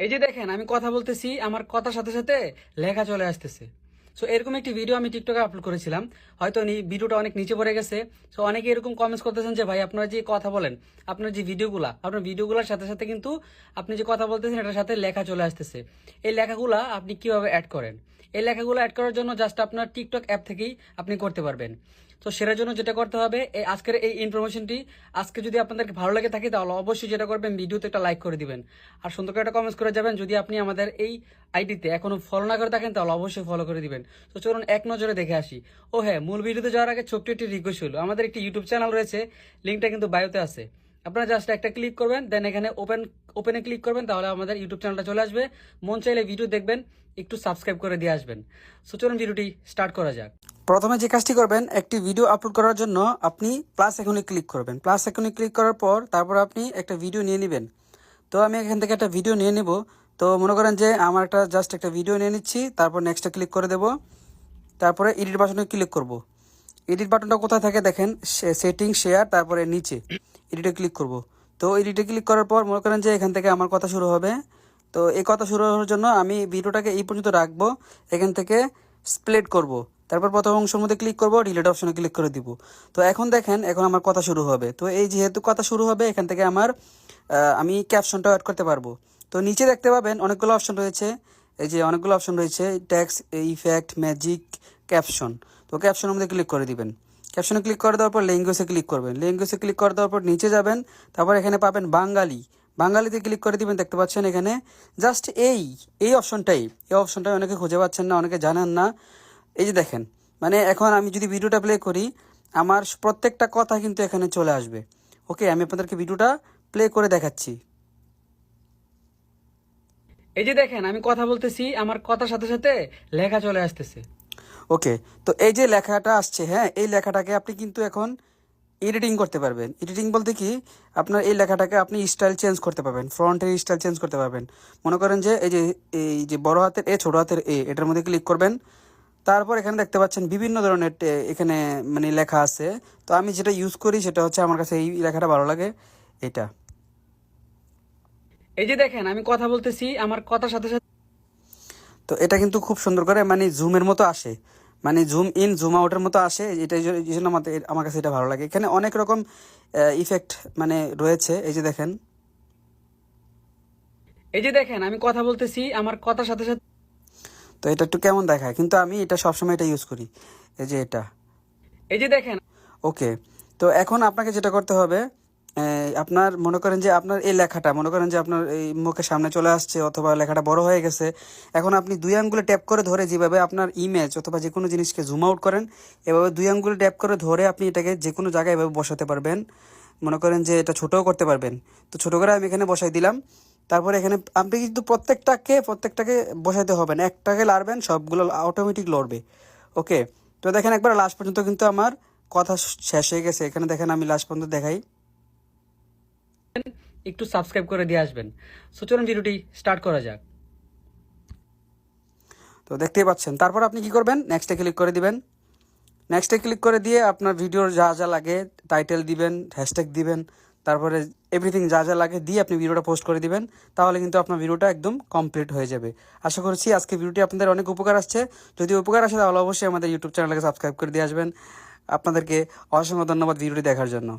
এই যে দেখেন আমি কথা বলতেছি আমার কথার সাথে সাথে লেখা চলে আসতেছে। সো এরকম একটি ভিডিও আমি টিকটকে আপলোড করেছিলাম। হয়তো ভিডিওটা অনেক নিচে পড়ে গেছে। সো অনেকে এরকম কমেন্টস করতেছেন যে, ভাই, আপনারা যে কথা বলেন, আপনার যে ভিডিওগুলা আপনার ভিডিওগুলোর সাথে সাথে কিন্তু আপনি যে কথা বলতেছেন, এটার সাথে লেখা চলে আসতেছে। এই লেখাগুলা আপনি কীভাবে অ্যাড করেন? এই লেখাগুলো অ্যাড করার জন্য জাস্ট আপনার টিকটক অ্যাপ থেকেই আপনি করতে পারবেন। তো সেটার জন্য যেটা করতে হবে, এই আজকের এই ইনফরমেশনটি আজকে যদি আপনাদেরকে ভালো লাগে থাকে, তাহলে অবশ্যই যেটা করবেন ভিডিওতে একটা লাইক করে দিবেন। আর সুন্দর করে একটা কমেন্টস করে যাবেন। যদি আপনি আমাদের এই আইডিতে এখনও ফলো না করে থাকেন, তাহলে অবশ্যই ফলো করে দিবেন। তো চলুন এক নজরে দেখে আসি। ও হ্যাঁ মূল ভিডিওতে যাওয়ার আগে ছোট্ট একটি রিকোয়েস্ট হলো। আমাদের একটি ইউটিউব চ্যানেল রয়েছে লিঙ্কটা কিন্তু বায়োতে আছে। আপনারা জাস্ট একটা ক্লিক করবেন দেন এখানে ওপেন ওপেনে ক্লিক করবেন, তাহলে আমাদের ইউটিউব চ্যানেলটা চলে আসবে। মন চাইলে ভিডিও দেখবেন, একটু সাবস্ক্রাইব করে দিয়ে আসবেন। সো চলুন ভিডিওটি স্টার্ট করা যাক। প্রথমে যে কাজটি করবেন, একটি ভিডিও আপলোড করার জন্য আপনি প্লাস এখনই ক্লিক করবেন। প্লাস এখনই ক্লিক করার পর তারপর আপনি একটা ভিডিও নিয়ে নেবেন। তো আমি এখান থেকে একটা ভিডিও নিয়ে নিব। তো মনে করেন যে আমার একটা জাস্ট একটা ভিডিও নিয়ে নিচ্ছি, তারপর নেক্সটে ক্লিক করে দেব। তারপরে এডিট বাটনে ক্লিক করব। এডিট বাটনটা কোথায় থাকে দেখেন সেটিং শেয়ার তারপরে নিচে এডিটে ক্লিক করব। তো এডিটে ক্লিক করার পর মনে করেন যে এখান থেকে আমার কথা শুরু হবে। তো এই কথা শুরু হওয়ার জন্য আমি ভিডিওটাকে এই পর্যন্ত রাখব। এখান থেকে স্প্লিট করব। তারপর প্রথম অংশের মধ্যে ক্লিক করব ডিলেট অপশনে ক্লিক করে দিব। তো এখন দেখেন, এখন আমার কথা শুরু হবে। তো এই যেহেতু কথা শুরু হবে, এখান থেকে আমার আমি ক্যাপশনটা অ্যাড করতে পারব। তো নিচে দেখতে পাবেন অনেকগুলো অপশন রয়েছে। এই যে অনেকগুলো অপশন রয়েছে ট্যাক্স ইফেক্ট ম্যাজিক ক্যাপশন তো ক্যাপশনের মধ্যে ক্লিক করে দিবেন। ক্যাপশনে ক্লিক করে দেওয়ার পর ল্যাঙ্গুয়েজে ক্লিক করবেন। ল্যাঙ্গুয়েজে ক্লিক করে দেওয়ার পর নিচে যাবেন, তারপর এখানে পাবেন বাঙালি। বাঙালিতে ক্লিক করে দিবেন, দেখতে পাচ্ছেন এখানে। জাস্ট এই এই অপশনটাই এই অপশনটাই অনেকে খুঁজে পাচ্ছেন না, অনেকে জানেন না। এই যে দেখেন মানে এখন আমি যদি ভিডিওটা প্লে করি, আমার প্রত্যেকটা কথা কিন্তু এখানে চলে আসবে। ওকে আমি আপনাদেরকে ভিডিওটা প্লে করে দেখাচ্ছি। এই যে দেখেন, আমি কথা বলতেছি, আমার কথার সাথে সাথে লেখা চলে আসতেছে। ওকে, তো এই যে লেখাটা আসছে হ্যাঁ এই লেখাটাকে আপনি কিন্তু এখন এডিটিং করতে পারবেন। এডিটিং বলতে কি, আপনার এই লেখাটাকে আপনি স্টাইল চেঞ্জ করতে পারবেন ফ্রন্টের স্টাইল চেঞ্জ করতে পারবেন। মনে করেন যে, এই যে এই যে বড় হাতের এ ছোট হাতের এ এটার মধ্যে ক্লিক করবেন। তারপর এখানে দেখতে পাচ্ছেন বিভিন্ন ধরনের এখানে মানে লেখা আছে। তো আমি যেটা ইউজ করি, সেটা হচ্ছে আমার কাছে এই লেখাটা ভালো লাগে, এটা। এই যে দেখেন আমি কথা বলতেছি আমার কথার সাথে সাথে তো এটা কিন্তু খুব সুন্দর করে মানে জুমের মতো আসে। মানে জুম ইন জুম আউটের মতো আসে এটা এই জন্য- এই আমাদের আমার কাছে এটা ভালো লাগে। এখানে অনেক রকম ইফেক্ট মানে রয়েছে এই যে দেখেন। এই যে দেখেন আমি কথা বলতেছি আমার কথার সাথে সাথে তো এটা একটু কেমন দেখায়? কিন্তু আমি এটা সবসময় এটা ইউজ করি এই যে এটা। এই যে দেখেন ওকে তো এখন আপনাকে যেটা করতে হবে আপনার মনে করেন যে আপনার এই লেখাটা, মনে করেন যে আপনার এই মুখের সামনে চলে আসছে অথবা লেখাটা বড় হয়ে গেছে, এখন আপনি দুই আঙ্গুলে ট্যাপ করে ধরে যেভাবে আপনার ইমেজ অথবা যে কোনো জিনিসকে জুম আউট করেন, এভাবে দুই আঙ্গুলে ট্যাপ করে ধরে আপনি এটাকে যে কোনো জায়গায় এভাবে বসাতে পারবেন। মনে করেন যে এটা ছোটও করতে পারবেন। তো ছোটো করে আমি এখানে বসাই দিলাম। তারপরে এখানে আপনি কিন্তু প্রত্যেকটাকে প্রত্যেকটাকে বসাইতে হবে না, একটাকে লাড়বেন, সবগুলো অটোমেটিক লড়বে। ওকে তো দেখেন একবার লাস্ট পর্যন্ত কিন্তু আমার কথা শেষ হয়ে গেছে। এখানে দেখেন আমি লাস্ট পর্যন্ত দেখাই। একটু সাবস্ক্রাইব করে দিয়ে আসবেন। সো চলুন ভিডিওটি স্টার্ট করা যাক। তো দেখতেই পাচ্ছেন, তারপর আপনি কি করবেন? নেক্সটে ক্লিক করে দিবেন। নেক্সটে ক্লিক করে দিয়ে আপনার ভিডিওর যা যা লাগে টাইটেল দিবেন হ্যাশট্যাগ দিবেন, তারপরে এভরিথিং যা যা লাগে দিয়ে আপনি ভিডিওটা পোস্ট করে দিবেন, তাহলে কিন্তু আপনার ভিডিওটা একদম কমপ্লিট হয়ে যাবে। আশা করছি আজকে ভিডিওটি আপনাদের অনেক উপকার আসছে। যদি উপকার আসে, তাহলে অবশ্যই আমাদের ইউটিউব চ্যানেলকে সাবস্ক্রাইব করে দিয়ে আসবেন। আপনাদেরকে অসংখ্য ধন্যবাদ ভিডিওটি দেখার জন্য।